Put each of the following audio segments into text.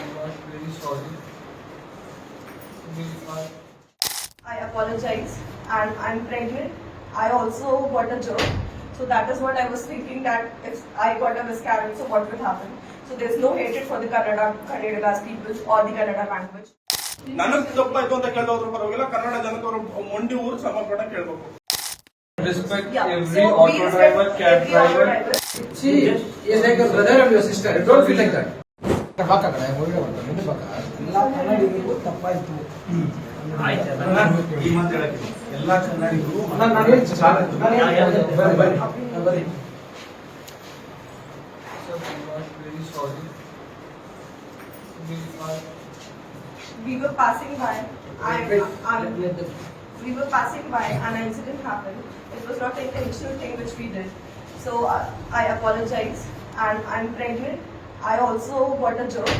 was very sorry. We are I apologize and I'm pregnant. I also got a germ. So that is what I was thinking that if I got a miscarriage, so what will happen? So there's no hatred for the Kannada, Kannadigas people or the Kannada language. ನನಗ್ ತಪ್ಪಾಯ್ತು ಅಂತ ಕೇಳೋದ್ರ ಪರವಾಗಿಲ್ಲ ಕನ್ನಡ ಜನದವರು ಮೊಂಡಿ ಊರು ಸಮರ್ಪಣೆ ಕೇಳ್ಬೇಕು respect Yeah. every so auto we respect driver, cab every auto driver. driver. See, he is like a brother and your sister. Don't feel like that. ಪಕ್ಕ ಕಡೆ ಒಳ್ಳೆ ಉಂಟು ಮುಂದೆ ಪಕ್ಕ ಎಲ್ಲ ಕನ್ನಡಿಗರಿಗೂ ತಪ್ಪಾಯ್ತು ಈ ಮಾತು ಹೇಳಕ್ಕೆ ಎಲ್ಲಾ ಕನ್ನಡಿಗರು ನಾನು ನಾನು ಹೇಳ್ತೀನಿ ಸಾಲ ನಾನು ಹೇಳ್ತೀನಿ. ಬರ್ರಿ ಬರ್ರಿ ಹಾ, ಬರ್ರಿ So we was very sorry. We are We were passing by. I, Wait, I, let- let them- we were passing by and an incident happened. It was not an intentional thing which we did. So uh, I apologize and I'm pregnant. I also got a germ.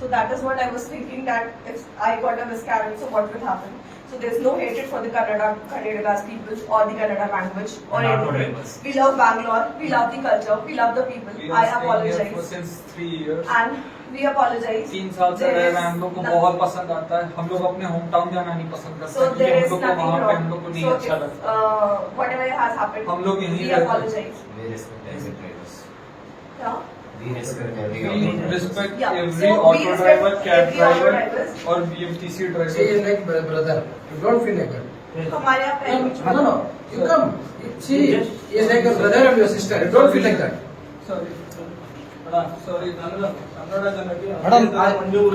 So that is what I was thinking that if I got a miscarriage, so what will happen? So there's no hatred for the Kannada, Kannadigas people or the Kannada language or And auto anything. drivers. We love Bangalore, we love the culture, we love the people. we I are staying here for apologize. since three years. And we apologize. तीन साल से There रह is रहे हैं हम लोग को no- बहुत पसंद आता है हम लोग अपने होम टाउन जाना नहीं पसंद करते So क्योंकि there हम is लोग को nothing वहाँ पे हम wrong. लोग को नहीं So अच्छा if, लगता uh, whatever has happened, हम लोग यहीं we रहते हैं। apologize. We respect every drivers. Yeah. We respect every we auto driver. respect Yeah. every So we auto respect driver cab every auto driver drivers. और BMTC See, he driver is like bro- brother. You don't feel like that. हमारे यहाँ No, पहले no, no. You come. See, he is like a brother and your sister. You don't feel like that. ಸಾರಿ ಸಾರಿ ಕನ್ನಡ ಕನ್ನಡ ಜನಕ್ಕೆ madam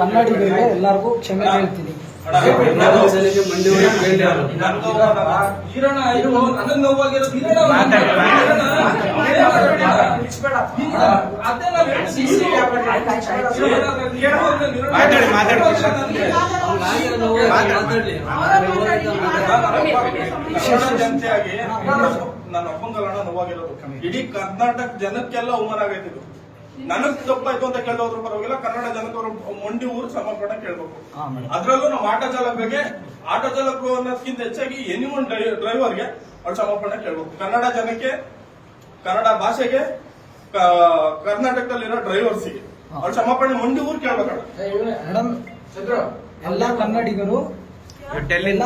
ಕನ್ನಡಿಗರಿಗೆ ಎಲ್ಲರಿಗೂ ಕ್ಷಮೆ ಕೇಳ್ತೀನಿ ಜನತೆಯಾಗಿ ನನ್ನ ಒಪ್ಪಂಗಲ್ಲ ನೋವಾಗಿರೋದು. ಇಡೀ ಕರ್ನಾಟಕ ಜನಕ್ಕೆಲ್ಲ ಅವಮಾನ ಆಗೈತೆ ಇದು. ನನಗ್ ತಪ್ಪಾಯ್ತು ಅಂತ ಕೇಳೋದ್ರ ಪರವಾಗಿಲ್ಲ ಕನ್ನಡ ಜನಕವರು ಮೊಂಡಿ ಊರು ಸಮರ್ಪಣೆ ಕೇಳ್ಬೇಕು. ಅದ್ರಲ್ಲೂ ನಮ್ಮ ಆಟೋ ಚಾಲಕರಿಗೆ ಆಟೋ ಚಾಲಕ ಅನ್ನೋದಕ್ಕಿಂತ ಹೆಚ್ಚಾಗಿ ಎನಿ ಒನ್ ಡ್ರೈವರ್ಗೆ ಅವ್ರು ಸಮರ್ಪಣೆ ಕೇಳ್ಬೇಕು. ಕನ್ನಡ ಜನಕ್ಕೆ ಕನ್ನಡ ಭಾಷೆಗೆ ಕರ್ನಾಟಕದಲ್ಲಿರೋ ಡ್ರೈವರ್ಸಿಗೆ ಅವ್ರು ಸಮರ್ಪಣೆ ಮಂಡಿ ಊರು ಕೇಳ್ಬೇಕು. ಮೇಡಮ್ ಚಂದ್ರು. ಎಲ್ಲ ಕನ್ನಡಿಗರು ಎಲ್ಲ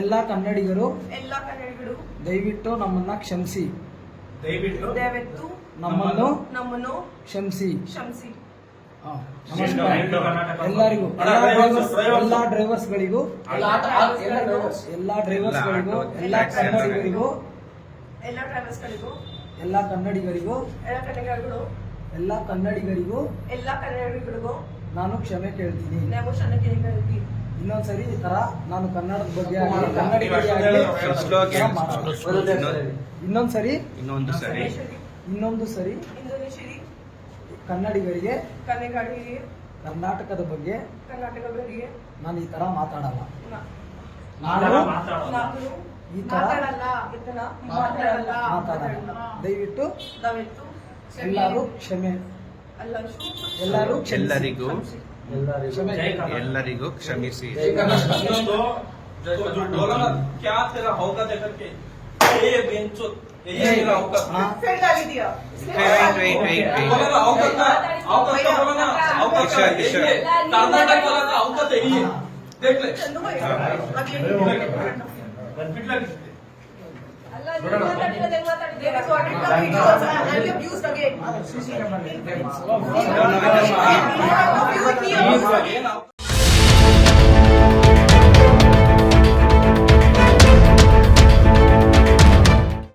ಎಲ್ಲ ಕನ್ನಡಿಗರು ಎಲ್ಲ ಕನ್ನಡಿಗರು. ದಯವಿಟ್ಟು ನಮ್ಮನ್ನ ಕ್ಷಮಿಸಿ. ದಯವಿಟ್ಟು ದಯವಿಟ್ಟು ನಮ್ಮನ್ನು ನಮ್ಮನ್ನು ಕ್ಷಮಿಸಿ. ಕ್ಷಮಿಸಿ. ಹಾ, ನಮಸ್ಕಾರ. ಎಲ್ಲರಿಗೂ ಎಲ್ಲಾ ಎಲ್ಲ ಡ್ರೈವರ್ಸ್ ಗಳಿಗೂ ಎಲ್ಲಾ ಡ್ರೈವರ್ಸ್ಗಳಿಗೂ ಎಲ್ಲ ಡ್ರೈವರ್ಸ್ಗಳಿಗೂ ಎಲ್ಲಾ ಕನ್ನಡಿಗರಿಗೂ ಎಲ್ಲಾ ಡ್ರೈವರ್ಸ್ಗಳಿಗೂ ಎಲ್ಲಾ ಕನ್ನಡಿಗರಿಗೂ ಎಲ್ಲ ಕನ್ನಡಿಗರು ಎಲ್ಲ ಕನ್ನಡಿಗರಿಗೂ ಎಲ್ಲಾ ಕನ್ನಡಿಗರಿಗೂ. ನಾನು ಕ್ಷಮೆ ಕೇಳ್ತೀನಿ. ನಾವು ಕ್ಷಣಕ್ಕೆ ಹೇಳ್ತೀವಿ ಇನ್ನೊಂದ್ಸರಿ ಈ ತರ ನಾನು ಕನ್ನಡದ ಬಗ್ಗೆ ಮಾಡಲ್ಲ. ಇನ್ನೊಂದ್ಸರಿ ಇನ್ನೊಂದು ಸರಿ. ಇನ್ನೊಂದು ಸರಿ ಕನ್ನಡಿಗರಿಗೆ ಕರ್ನಾಟಕದ ಬಗ್ಗೆ ನಾನು ಈ ತರ ಮಾತಾಡಲ್ಲ. ನಾನು ಈ ತರ ಮಾತಾಡಲ್ಲ. ದಯವಿಟ್ಟು ದಯವಿಟ್ಟು ಎಲ್ಲರೂ ಕ್ಷಮೆ. ಎಲ್ಲರೂ ಎಲ್ಲರೂ ಎಲ್ಲರಿಗೂ ಎಲ್ಲರಿಗೂ ಕ್ಷಮಿಸಿ ಜೈ ಕರ್ನಾಟಕ. ಇನ್ನೊಂದು तो जो डोला क्या तेरा होगा देखकर के ये बेंचो ये मेरा होगा ಹಾ, ಫೇಲ್ ಆಗಿದೆಯಾ Wait, wait, wait, wait. बोला ना होगा का होगा का बोला ना होगा का ईश्वर, ईश्वर। ये कर्नाटक वाला का होगा तो ये देख ले Thank you.